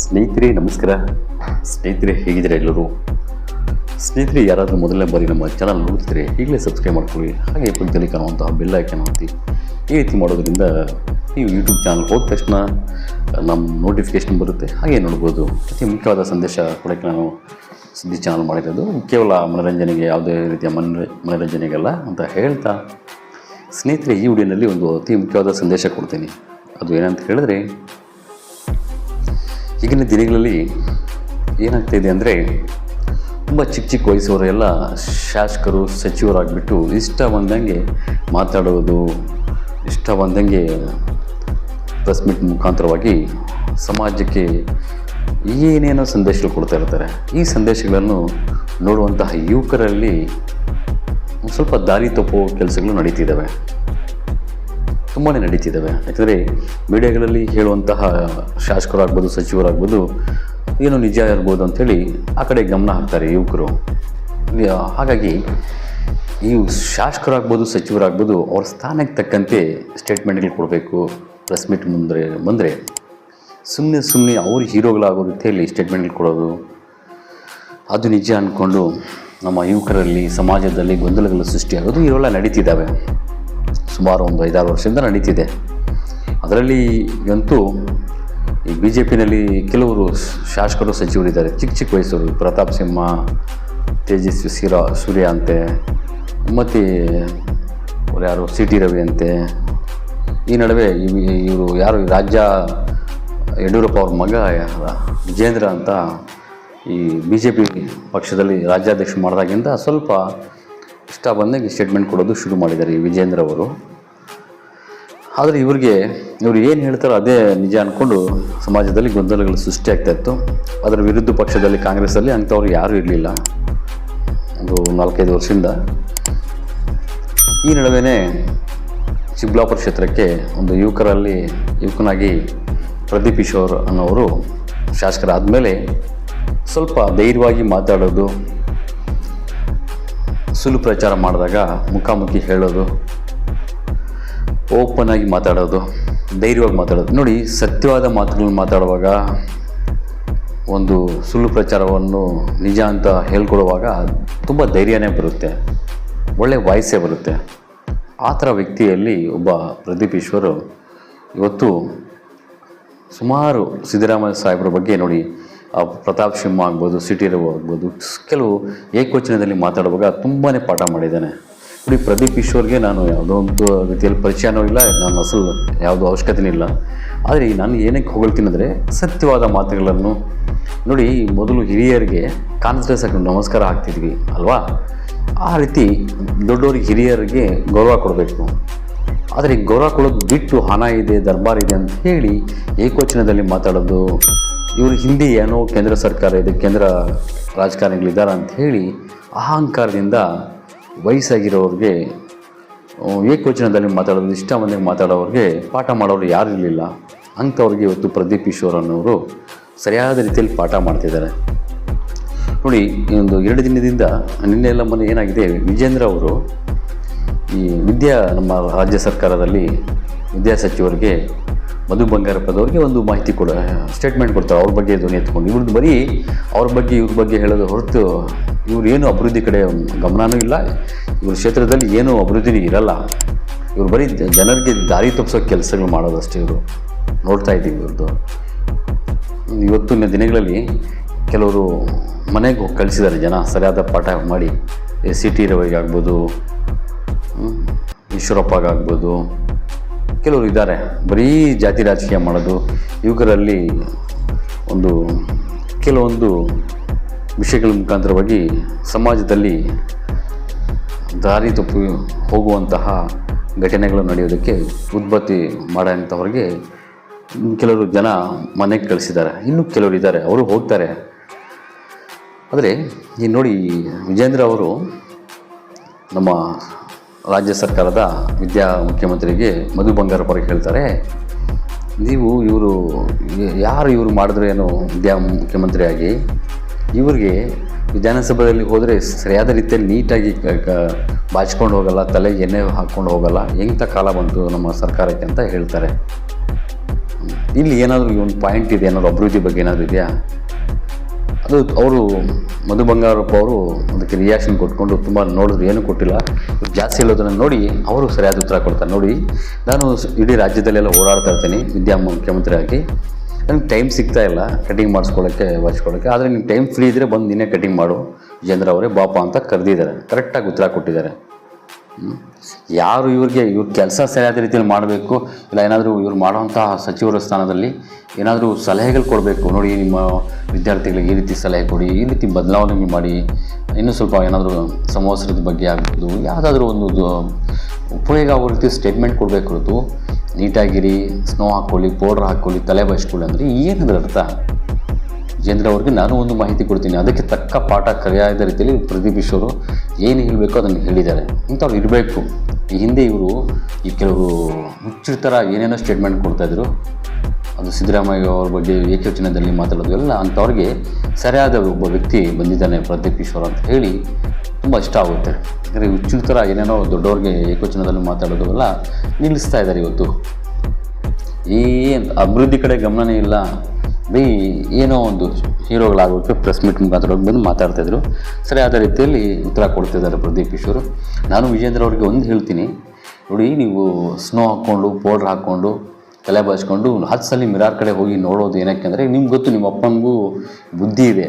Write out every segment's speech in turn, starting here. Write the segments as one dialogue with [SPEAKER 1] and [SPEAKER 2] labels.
[SPEAKER 1] ಸ್ನೇಹಿತರೆ ನಮಸ್ಕಾರ. ಸ್ನೇಹಿತರೆ ಹೇಗಿದ್ದೀರಾ ಎಲ್ಲರೂ? ಸ್ನೇಹಿತರೆ, ಯಾರಾದರೂ ಮೊದಲನೇ ಬಾರಿ ನಮ್ಮ ಚಾನಲ್ ನೋಡ್ತಿದ್ರೆ ಈಗಲೇ ಸಬ್ಸ್ಕ್ರೈಬ್ ಮಾಡ್ಕೊಳ್ಳಿ. ಹಾಗೆ ಪಕ್ಕದಲ್ಲಿ ಕಾಣುವಂತಹ ಬೆಲ್ ಐಕನ್ ಒತ್ತಿ. ಈ ರೀತಿ ಮಾಡೋದರಿಂದ ನೀವು ಯೂಟ್ಯೂಬ್ ಚಾನಲ್ ಹೋದ ತಕ್ಷಣ ನಮ್ಮ ನೋಟಿಫಿಕೇಶನ್ ಬರುತ್ತೆ. ಹಾಗೆ ನೋಡ್ಬೋದು. ಅತಿ ಮುಖ್ಯವಾದ ಸಂದೇಶ ಕೊಡೋಕ್ಕೆ ನಾನು ಸುದ್ದಿ ಚಾನಲ್ ಮಾಡಿರೋದು. ಕೇವಲ ಮನೋರಂಜನೆಗೆ ಯಾವುದೇ ರೀತಿಯ ಮನ, ಮನೋರಂಜನೆಗಲ್ಲ ಅಂತ ಹೇಳ್ತಾ ಸ್ನೇಹಿತರೆ, ಈ ವಿಡಿಯೋನಲ್ಲಿ ಒಂದು ಅತಿ ಮುಖ್ಯವಾದ ಸಂದೇಶ ಕೊಡ್ತೀನಿ. ಅದು ಏನಂತ ಹೇಳಿದ್ರೆ, ಈಗಿನ ದಿನಗಳಲ್ಲಿ ಏನಾಗ್ತಾಯಿದೆ ಅಂದರೆ ತುಂಬ ಚಿಕ್ಕ ಚಿಕ್ಕ ವಯಸ್ಸವರೆಲ್ಲ ಶಾಸಕರು ಸಚಿವರಾಗಿಬಿಟ್ಟು ಇಷ್ಟ ಬಂದಂಗೆ ಮಾತಾಡೋದು, ಇಷ್ಟ ಬಂದಂಗೆ ಪ್ರೆಸ್ ಮೀಟ್ ಮುಖಾಂತರವಾಗಿ ಸಮಾಜಕ್ಕೆ ಏನೇನೋ ಸಂದೇಶಗಳು ಕೊಡ್ತಾ ಇರ್ತಾರೆ. ಈ ಸಂದೇಶಗಳನ್ನು ನೋಡುವಂತಹ ಯುವಕರಲ್ಲಿ ಒಂದು ಸ್ವಲ್ಪ ದಾರಿ ತಪ್ಪುವ ಕೆಲಸಗಳು ನಡೀತಿದ್ದಾವೆ ತುಂಬಾ ನಡೀತಿದ್ದಾವೆ ಯಾಕಂದರೆ, ಮೀಡಿಯಾಗಳಲ್ಲಿ ಹೇಳುವಂತಹ ಶಾಸಕರಾಗ್ಬೋದು, ಸಚಿವರಾಗ್ಬೋದು ಏನೋ ನಿಜ ಇರ್ಬೋದು ಅಂಥೇಳಿ ಆ ಕಡೆ ಗಮನ ಹಾಕ್ತಾರೆ ಯುವಕರು. ಹಾಗಾಗಿ ಈ ಶಾಸಕರಾಗ್ಬೋದು, ಸಚಿವರಾಗ್ಬೋದು, ಅವ್ರ ಸ್ಥಾನಕ್ಕೆ ತಕ್ಕಂತೆ ಸ್ಟೇಟ್ಮೆಂಟ್ಗಳು ಕೊಡಬೇಕು, ಪ್ರೆಸ್ ಮೀಟ್ ಮುಂದೆ ಬಂದರೆ. ಸುಮ್ಮನೆ ಸುಮ್ಮನೆ ಅವ್ರ ಹೀರೋಗಳಾಗೋ ರೀತಿಯಲ್ಲಿ ಸ್ಟೇಟ್ಮೆಂಟ್ಗಳು ಕೊಡೋದು. ಅದು ನಿಜ ಅಂದ್ಕೊಂಡು ನಮ್ಮ ಯುವಕರಲ್ಲಿ, ಸಮಾಜದಲ್ಲಿ ಗೊಂದಲಗಳು ಸೃಷ್ಟಿಯಾಗೋದು ಇವೆಲ್ಲ ನಡೀತಿದ್ದಾವೆ. ಸುಮಾರು ಒಂದು ಐದಾರು ವರ್ಷದಿಂದ ನಡೀತಿದೆ. ಅದರಲ್ಲಿ ಅಂತೂ ಬಿ ಜೆ ಪಿನಲ್ಲಿ ಕೆಲವರು ಶಾಸಕರು ಸಚಿವರಿದ್ದಾರೆ. ಚಿಕ್ಕ ಚಿಕ್ಕ ವಯಸ್ಸವರು ಪ್ರತಾಪ್ ಸಿಂಹ, ತೇಜಸ್ವಿ ಸಿರ, ಸೂರ್ಯ ಅಂತೆ, ಮತ್ತು ಅವ್ರು ಯಾರು? ಸಿ ಟಿ ರವಿ ಅಂತೆ. ಈ ನಡುವೆ ಇವರು ಯಾರು? ರಾಜ್ಯ ಯಡಿಯೂರಪ್ಪ ಅವ್ರ ಮಗ ವಿಜೇಂದ್ರ ಅಂತ ಈ ಬಿ ಜೆ ಪಿ ಪಕ್ಷದಲ್ಲಿ ರಾಜ್ಯಾಧ್ಯಕ್ಷ ಮಾಡಿದಾಗಿಂದ ಸ್ವಲ್ಪ ಇಷ್ಟ ಬಂದಾಗ ಸ್ಟೇಟ್ಮೆಂಟ್ ಕೊಡೋದು ಶುರು ಮಾಡಿದ್ದಾರೆ ಈ ವಿಜೇಂದ್ರ ಅವರು. ಆದರೆ ಇವರಿಗೆ ಇವರು ಏನು ಹೇಳ್ತಾರೋ ಅದೇ ನಿಜ ಅಂದ್ಕೊಂಡು ಸಮಾಜದಲ್ಲಿ ಗೊಂದಲಗಳು ಸೃಷ್ಟಿಯಾಗ್ತಾ ಇತ್ತು. ಅದರ ವಿರುದ್ಧ ಪಕ್ಷದಲ್ಲಿ, ಕಾಂಗ್ರೆಸ್ಸಲ್ಲಿ ಅಂಥವ್ರು ಯಾರೂ ಇರಲಿಲ್ಲ. ಒಂದು ನಾಲ್ಕೈದು ವರ್ಷದಿಂದ. ಈ ನಡುವೆ ಚಿಕ್ಕಬಳ್ಳಾಪುರ ಕ್ಷೇತ್ರಕ್ಕೆ ಒಂದು ಯುವಕರಲ್ಲಿ ಯುವಕನಾಗಿ ಪ್ರದೀಪ್ ಈಶ್ವರ್ ಅನ್ನೋರು ಶಾಸಕರಾದಮೇಲೆ ಸ್ವಲ್ಪ ಧೈರ್ಯವಾಗಿ ಮಾತಾಡೋದು ಸುಲು ಪ್ರಚಾರ ಮಾಡಿದಾಗ ಮುಖಾಮುಖಿ ಹೇಳೋದು ಓಪನ್ ಆಗಿ ಮಾತಾಡೋದು, ಧೈರ್ಯವಾಗಿ ಮಾತಾಡೋದು. ನೋಡಿ, ಸತ್ಯವಾದ ಮಾತುಗಳನ್ನು ಮಾತಾಡುವಾಗ ಒಂದು ಸುಳ್ಳು ಪ್ರಚಾರವನ್ನು ನಿಜ ಅಂತ ಹೇಳ್ಕೊಡುವಾಗ ತುಂಬ ಧೈರ್ಯನೇ ಬರುತ್ತೆ ಒಳ್ಳೆಯ ವಾಯ್ಸೇ ಬರುತ್ತೆ. ಆ ಥರ ವ್ಯಕ್ತಿಯಲ್ಲಿ ಒಬ್ಬ ಪ್ರದೀಪ್ ಈಶ್ವರು ಇವತ್ತು ಸುಮಾರು ಸಿದ್ದರಾಮಯ್ಯ ಸಾಹೇಬ್ರ ಬಗ್ಗೆ ನೋಡಿ ಪ್ರತಾಪ್ ಸಿಂಹ ಆಗ್ಬೋದು, ಸಿಟಿ ಆಗ್ಬೋದು, ಕೆಲವು ಏಕವಚನದಲ್ಲಿ ಮಾತಾಡುವಾಗ ತುಂಬಾ ಪಾಠ ಮಾಡಿದ್ದಾನೆ. ನೋಡಿ ಪ್ರದೀಪ್ ಈಶ್ವರ್ಗೆ ನಾನು ಯಾವುದೋ ಒಂದು ರೀತಿಯಲ್ಲಿ ಪರಿಚಯನೂ ಇಲ್ಲ ನಾನು ಅಸಲು ಯಾವುದೋ ಅವಶ್ಯಕತೆನೂ ಇಲ್ಲ. ಆದರೆ ನಾನು ಏನಕ್ಕೆ ಹೊಗಳ್ತೀನಿ ಸತ್ಯವಾದ ಮಾತುಗಳನ್ನು ನೋಡಿ ಮೊದಲು ಹಿರಿಯರಿಗೆ ಕಾನ್ಫಿಡೆನ್ಸ್ ಹಾಕೊಂಡು ನಮಸ್ಕಾರ ಹಾಕ್ತಿದ್ವಿ, ಅಲ್ವಾ? ಆ ರೀತಿ ದೊಡ್ಡವ್ರಿಗೆ ಹಿರಿಯರಿಗೆ ಗೌರವ ಕೊಡಬೇಕು. ಆದರೆ ಗೌರವ ಕೊಡೋದು ಬಿಟ್ಟು ಹಣ ಇದೆ, ದರ್ಬಾರ್ ಇದೆ ಅಂತ ಹೇಳಿ ಏಕವಚನದಲ್ಲಿ ಮಾತಾಡೋದು, ಇವರು ಹಿಂದೆ ಏನೋ ಕೇಂದ್ರ ಸರ್ಕಾರ ಇದೆ, ಕೇಂದ್ರ ರಾಜಕಾರಣಿಗಳಿದ್ದಾರೆ ಅಂತ ಹೇಳಿ ಅಹಂಕಾರದಿಂದ ವಯಸ್ಸಾಗಿರೋರಿಗೆ ಏಕವಚನದಲ್ಲಿ ಮಾತಾಡೋದು ಇಷ್ಟ ಬಂದಾಗ ಮಾತಾಡೋರಿಗೆ ಪಾಠ ಮಾಡೋರು ಯಾರು ಇರಲಿಲ್ಲ. ಅಂಥವ್ರಿಗೆ ಇವತ್ತು ಪ್ರದೀಪ್ ಈಶ್ವರ್ ಅನ್ನೋರು ಸರಿಯಾದ ರೀತಿಯಲ್ಲಿ ಪಾಠ ಮಾಡ್ತಿದ್ದಾರೆ. ನೋಡಿ ಒಂದು ಎರಡು ದಿನದಿಂದ ನಿನ್ನೆ ಎಲ್ಲ ಮೊನ್ನೆ ಏನಾಗಿದೆ, ವಿಜೇಂದ್ರ ಅವರು ಈ ವಿದ್ಯಾ ನಮ್ಮ ರಾಜ್ಯ ಸರ್ಕಾರದಲ್ಲಿ ವಿದ್ಯಾ ಸಚಿವರಿಗೆ ಮಧು ಬಂಗಾರಪ್ಪದವ್ರಿಗೆ ಒಂದು ಮಾಹಿತಿ ಕೊಡ ಸ್ಟೇಟ್ಮೆಂಟ್ ಕೊಡ್ತಾರೆ. ಅವ್ರ ಬಗ್ಗೆ ಧ್ವನಿ ಎತ್ಕೊಂಡು. ಇವ್ರದ್ದು ಬರೀ ಅವ್ರ ಬಗ್ಗೆ, ಇವ್ರ ಬಗ್ಗೆ ಹೇಳೋದು ಹೊರತು ಇವ್ರು ಏನು ಅಭಿವೃದ್ಧಿ ಕಡೆ ಗಮನವೂ ಇಲ್ಲ. ಇವ್ರ ಕ್ಷೇತ್ರದಲ್ಲಿ ಏನೂ ಅಭಿವೃದ್ಧಿನೂ ಇರಲ್ಲ. ಇವ್ರು ಬರೀ ಜನರಿಗೆ ದಾರಿ ತಪ್ಪಿಸೋ ಕೆಲಸಗಳು ಮಾಡೋದಷ್ಟೇ ಇವರು. ನೋಡ್ತಾ ಇದ್ದೀವಿ ಇವ್ರದ್ದು ಇವತ್ತಿನ ದಿನಗಳಲ್ಲಿ ಕೆಲವರು ಮನೆಗೆ ಹೋಗಿ ಕಳಿಸಿದ್ದಾರೆ ಜನ. ಸರಿಯಾದ ಪಾಠ ಮಾಡಿ. ಸಿ ಟಿ ರವಿಗಾಗ್ಬೋದು ಈಶ್ವರಪ್ಪಗಾಗ್ಬೋದು ಕೆಲವರು ಇದ್ದಾರೆ. ಬರೀ ಜಾತಿ ರಾಜಕೀಯ ಮಾಡೋದು. ಯುವಕರಲ್ಲಿ ಒಂದು ಕೆಲವೊಂದು ವಿಷಯಗಳ ಮುಖಾಂತರವಾಗಿ ಸಮಾಜದಲ್ಲಿ ದಾರಿ ತಪ್ಪಿ ಹೋಗುವಂತಹ ಘಟನೆಗಳು ನಡೆಯೋದಕ್ಕೆ ಉದ್ಬತ್ತಿ ಮಾಡೋಂಥವ್ರಿಗೆ ಕೆಲವರು ಜನ ಮನೆಗೆ ಕಳಿಸಿದ್ದಾರೆ. ಇನ್ನೂ ಕೆಲವರು ಇದ್ದಾರೆ. ಅವರು ಹೋಗ್ತಾರೆ. ಆದರೆ ಈ ನೋಡಿ ವಿಜೇಂದ್ರ ಅವರು ನಮ್ಮ ರಾಜ್ಯ ಸರ್ಕಾರದ ವಿದ್ಯಾ ಮುಖ್ಯಮಂತ್ರಿಗೆ ಮಧು ಬಂಗಾರಪ್ಪ ಅವ್ರಿಗೆ ಹೇಳ್ತಾರೆ, ನೀವು ಇವರು ಯಾರು ಇವರು ಮಾಡಿದ್ರೇನು ವಿದ್ಯಾ ಮುಖ್ಯಮಂತ್ರಿಯಾಗಿ ಇವ್ರಿಗೆ ವಿಧಾನಸಭೆಯಲ್ಲಿ ಹೋದರೆ ಸರಿಯಾದ ರೀತಿಯಲ್ಲಿ ನೀಟಾಗಿ ಬಾಚ್ಕೊಂಡು ಹೋಗಲ್ಲ, ತಲೆ ಎಣ್ಣೆ ಹಾಕ್ಕೊಂಡು ಹೋಗಲ್ಲ, ಎಂಥ ಕಾಲ ಬಂತು ನಮ್ಮ ಸರ್ಕಾರಕ್ಕೆ ಅಂತ ಹೇಳ್ತಾರೆ. ಇಲ್ಲಿ ಏನಾದರೂ ಒಂದು ಪಾಯಿಂಟ್ ಇದೆ, ಏನಾದರೂ ಅಭಿವೃದ್ಧಿ ಬಗ್ಗೆ ಏನಾದರೂ ಇದೆಯಾ? ಅದು ಅವರು ಮಧು ಬಂಗಾರಪ್ಪ ಅವರು ಅದಕ್ಕೆ ರಿಯಾಕ್ಷನ್ ಕೊಟ್ಕೊಂಡು ತುಂಬ ನೋಡಿದ್ರು, ಏನೂ ಕೊಟ್ಟಿಲ್ಲ. ಜಾಸ್ತಿ ಹೇಳೋದನ್ನು ನೋಡಿ ಅವರು ಸರಿಯಾದ ಉತ್ತರ ಕೊಡ್ತಾರೆ. ನೋಡಿ, ನಾನು ಇಡೀ ರಾಜ್ಯದಲ್ಲೆಲ್ಲ ಓಡಾಡ್ತಾ ಇರ್ತೀನಿ, ವಿದ್ಯಾ ಮುಖ್ಯಮಂತ್ರಿಯಾಗಿ ನನಗೆ ಟೈಮ್ ಸಿಗ್ತಾ ಇಲ್ಲ ಕಟಿಂಗ್ ಮಾಡಿಸ್ಕೊಳ್ಳೋಕ್ಕೆ ವಾಚ್ಕೊಳ್ಳೋಕ್ಕೆ ಆದರೆ ನಿಮ್ಗೆ ಟೈಮ್ ಫ್ರೀ ಇದ್ದರೆ ಬಂದು ನಿನ್ನೆ ಕಟಿಂಗ್ ಮಾಡು. ವಿಜೇಂದ್ರ ಅವರೇ ಬಾಪ ಅಂತ ಕರೆದಿದ್ದಾರೆ. ಕರೆಕ್ಟಾಗಿ ಉತ್ತರ ಕೊಟ್ಟಿದ್ದಾರೆ. ಯಾರು ಇವ್ರಿಗೆ ಇವ್ರ ಕೆಲಸ ಸರಿಯಾದ ರೀತಿಯಲ್ಲಿ ಮಾಡಬೇಕು, ಇಲ್ಲ ಏನಾದರೂ ಇವ್ರು ಮಾಡುವಂತಹ ಸಚಿವರ ಸ್ಥಾನದಲ್ಲಿ ಏನಾದರೂ ಸಲಹೆಗಳು ಕೊಡಬೇಕು. ನೋಡಿ, ನಿಮ್ಮ ವಿದ್ಯಾರ್ಥಿಗಳಿಗೆ ಈ ರೀತಿ ಸಲಹೆ ಕೊಡಿ, ಈ ರೀತಿ ಬದಲಾವಣೆ ಮಾಡಿ, ಇನ್ನೂ ಸ್ವಲ್ಪ ಏನಾದರೂ ಸಮವಸ್ತ್ರದ ಬಗ್ಗೆ ಆಗ್ಬೋದು, ಯಾವುದಾದ್ರೂ ಒಂದು ಉಪಯೋಗ ಆಗೋ ರೀತಿ ಸ್ಟೇಟ್ಮೆಂಟ್ ಕೊಡಬೇಕು ನೀಟಾಗಿರಿ ಸ್ನೋ ಹಾಕ್ಕೊಳ್ಳಿ ಪೌಡ್ರ್ ಹಾಕ್ಕೊಳ್ಳಿ, ತಲೆ ಬಯಸ್ಕೊಳ್ಳಿ ಅಂದರೆ ಏನದ್ರ ಅರ್ಥ. ಜೇಂದ್ರ ಅವ್ರಿಗೆ ನಾನು ಒಂದು ಮಾಹಿತಿ ಕೊಡ್ತೀನಿ. ಅದಕ್ಕೆ ತಕ್ಕ ಪಾಠ ಕರೆಯಾದ ರೀತಿಯಲ್ಲಿ ಪ್ರದೀಪ್ ಏನು ಹೇಳಬೇಕು ಅದನ್ನು ಹೇಳಿದ್ದಾರೆ. ಇಂಥವ್ರು ಇರಬೇಕು. ಈ ಹಿಂದೆ ಇವರು ಈ ಕೆಲವರು ಮುಚ್ಚಿರ್ತರ, ಏನೇನೋ ಸ್ಟೇಟ್ಮೆಂಟ್ ಕೊಡ್ತಾಯಿದ್ರು ಅದು ಸಿದ್ದರಾಮಯ್ಯ ಅವ್ರ ಬಗ್ಗೆ ಏಕವಚನದಲ್ಲಿ ಮಾತಾಡೋದು ಎಲ್ಲ ಅಂಥವ್ರಿಗೆ ಸರಿಯಾದ ಒಬ್ಬ ವ್ಯಕ್ತಿ ಬಂದಿದ್ದಾನೆ ಪ್ರದೀಪ್ ಈಶ್ವರ ಅಂತ ಹೇಳಿ ತುಂಬ ಇಷ್ಟ ಆಗುತ್ತೆ. ಯಾಕಂದರೆ ಹುಚ್ಚರ ಥರ ಏನೇನೋ ದೊಡ್ಡವ್ರಿಗೆ ಏಕವಚನದಲ್ಲಿ ಮಾತಾಡೋದು ಎಲ್ಲ ನಿಲ್ಲಿಸ್ತಾ ಇದ್ದಾರೆ ಇವತ್ತು. ಈ ಅಭಿವೃದ್ಧಿ ಕಡೆ ಗಮನನೇ ಇಲ್ಲ. ಬರೀ ಏನೋ ಒಂದು ಹೀರೋಗಳಾಗೋಕ್ಕೆ ಪ್ರೆಸ್ ಮೀಟ್ ಮುಖಾಂತರ ಬಂದು ಮಾತಾಡ್ತಾಯಿದ್ರು ಸರಿ, ಅದೇ ರೀತಿಯಲ್ಲಿ ಉತ್ತರ ಕೊಡ್ತಿದ್ದಾರೆ ಪ್ರದೀಪ್ ಈಶ್ವರು. ನಾನು ವಿಜೇಂದ್ರ ಅವ್ರಿಗೆ ಒಂದು ಹೇಳ್ತೀನಿ. ನೋಡಿ, ನೀವು ಸ್ನೋ ಹಾಕ್ಕೊಂಡು ಪೌಡ್ರ್ ಹಾಕ್ಕೊಂಡು, ತಲೆ ಬಾಚ್ಕೊಂಡು, ಹತ್ತು ಸಲ ಮಿರಾರ್ ಕಡೆ ಹೋಗಿ ನೋಡೋದು ಏನಕ್ಕೆ ಅಂದರೆ, ನಿಮ್ಗೆ ಗೊತ್ತು, ನಿಮ್ಮ ಅಪ್ಪನಿಗೂ ಬುದ್ಧಿ ಇದೆ.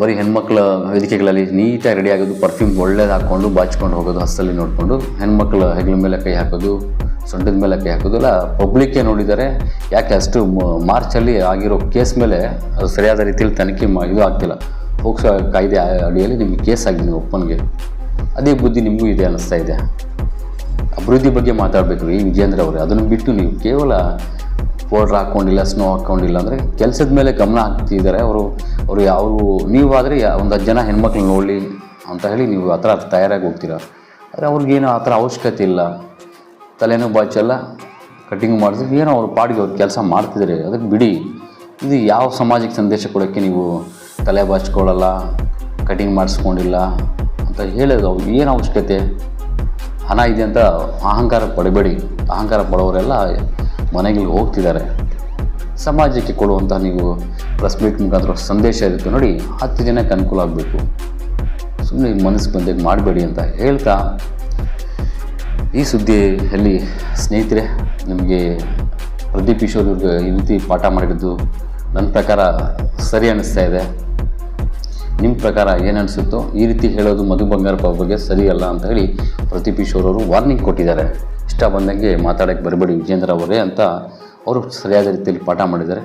[SPEAKER 1] ಬರೀ ಹೆಣ್ಮಕ್ಳ ವೇದಿಕೆಗಳಲ್ಲಿ ನೀಟಾಗಿ ರೆಡಿ ಆಗೋದು ಪರ್ಫ್ಯೂಮ್ ಒಳ್ಳೇದು ಹಾಕ್ಕೊಂಡು ಬಾಚ್ಕೊಂಡು ಹೋಗೋದು ಹಸ್ತಲ್ಲಿ ನೋಡಿಕೊಂಡು ಹೆಣ್ಮಕ್ಳ ಹೆಗ್ಲ ಮೇಲೆ ಕೈ ಹಾಕೋದು, ಸೊಂಟದ ಮೇಲೆ ಕೈ ಹಾಕೋದು, ಎಲ್ಲ ಪಬ್ಲಿಕ್ಕೇ ನೋಡಿದ್ದಾರೆ ಯಾಕೆ ಅಷ್ಟು ಮಾರ್ಚಲ್ಲಿ ಆಗಿರೋ ಕೇಸ್ ಮೇಲೆ ಅದು ಸರಿಯಾದ ರೀತಿಯಲ್ಲಿ ತನಿಖೆ ಮಾ, ಇದು ಆಗ್ತಿಲ್ಲ. ಹೋಗ್ಸೋ ಕಾಯ್ದೆ ಅಡಿಯಲ್ಲಿ ನಿಮಗೆ ಕೇಸ್ ಆಗಿದೆ, ನೀವು ಒಪ್ಪನಿಗೆ ಅದೇ ಬುದ್ಧಿ ನಿಮಗೂ ಇದೆ ಅನ್ನಿಸ್ತಾ ಇದೆ. ಅಭಿವೃದ್ಧಿ ಬಗ್ಗೆ ಮಾತಾಡಬೇಕು, ಈ ವಿಜೇಂದ್ರ ಅವರೇ. ಅದನ್ನು ಬಿಟ್ಟು ನೀವು ಕೇವಲ ಪೌಡ್ರ್ ಹಾಕ್ಕೊಂಡಿಲ್ಲ ಸ್ನೋ ಹಾಕ್ಕೊಂಡಿಲ್ಲ ಅಂದರೆ ಕೆಲಸದ ಮೇಲೆ ಗಮನ ಹಾಕ್ತಿದ್ದಾರೆ. ಅವರು ಅವರು ಅವರು ನೀವಾದರೆ ಒಂದು ಹತ್ತು ಜನ ಹೆಣ್ಮಕ್ಳು ನೋಡಲಿ ಅಂತ ಹೇಳಿ ನೀವು ಆ ಥರ ತಯಾರಾಗಿ ಹೋಗ್ತೀರಾ? ಆದರೆ ಅವ್ರಿಗೇನು ಆ ಥರ ಅವಶ್ಯಕತೆ ಇಲ್ಲ. ತಲೆನೋ ಬಾಚಲ್ಲ ಕಟ್ಟಿಂಗ್ ಮಾಡಿದ್ರೆ ಏನೋ ಅವ್ರ ಪಾಡಿಗೆ ಅವ್ರು ಕೆಲಸ ಮಾಡ್ತಿದ್ದಾರೆ ಅದಕ್ಕೆ ಬಿಡಿ. ಇದು ಯಾವ ಸಮಾಜಕ್ಕೆ ಸಂದೇಶ ಕೊಡೋಕ್ಕೆ ನೀವು ತಲೆ ಬಾಚ್ಕೊಳ್ಳಲ್ಲ, ಕಟಿಂಗ್ ಮಾಡಿಸ್ಕೊಂಡಿಲ್ಲ ಅಂತ ಹೇಳೋದು ಅವ್ರು ಏನು ಅವಶ್ಯಕತೆ? ಹಣ ಇದೆ ಅಂತ ಅಹಂಕಾರ ಪಡಬೇಡಿ. ಅಹಂಕಾರ ಪಡೋರೆಲ್ಲ ಮನೆಗಳಿಗೆ ಹೋಗ್ತಿದ್ದಾರೆ. ಸಮಾಜಕ್ಕೆ ಕೊಡುವಂಥ ನೀವು ಪ್ರೆಸ್ ಮೀಟ್ ಮುಖಾಂತರ ಸಂದೇಶ ಇರುತ್ತೆ ನೋಡಿ, ಹತ್ತು ಜನಕ್ಕೆ ಅನುಕೂಲ ಆಗಬೇಕು. ಸುಮ್ಮನೆ ಮನಸ್ಸು ಬಂದಾಗ ಮಾಡಬೇಡಿ ಅಂತ ಹೇಳ್ತಾ, ಈ ಸುದ್ದಿಯಲ್ಲಿ ಸ್ನೇಹಿತರೆ, ನಿಮಗೆ ಪ್ರದೀಪ್ ಈಶ್ವರ್ ಇವ್ರಿಗೆ ಈ ರೀತಿ ಪಾಠ ಮಾಡಿದ್ದು ನನ್ನ ಪ್ರಕಾರ ಸರಿ ಅನ್ನಿಸ್ತಾ ಇದೆ. ನಿಮ್ಮ ಪ್ರಕಾರ ಏನು ಅನಿಸುತ್ತೋ ಈ ರೀತಿ ಹೇಳೋದು ಮಧು ಬಂಗಾರಪ್ಪ ಬಗ್ಗೆ ಸರಿಯಲ್ಲ ಅಂತ ಹೇಳಿ ಪ್ರದೀಪ್ ಅವರು ವಾರ್ನಿಂಗ್ ಕೊಟ್ಟಿದ್ದಾರೆ. ಇಷ್ಟ ಬಂದಂಗೆ ಮಾತಾಡೋಕ್ಕೆ ಬರಬೇಡಿ ವಿಜೇಂದ್ರ ಅವರೇ ಅಂತ ಅವರು ಸರಿಯಾದ ರೀತಿಯಲ್ಲಿ ಪಾಠ ಮಾಡಿದ್ದಾರೆ.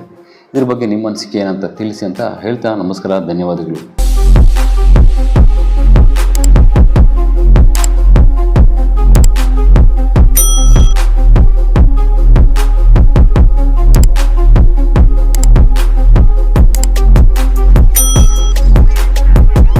[SPEAKER 1] ಇದ್ರ ಬಗ್ಗೆ ನಿಮ್ಮ ಅನಿಸಿಕೆ ಏನಂತ ತಿಳಿಸಿ ಅಂತ ಹೇಳ್ತಾ ನಮಸ್ಕಾರ, ಧನ್ಯವಾದಗಳು.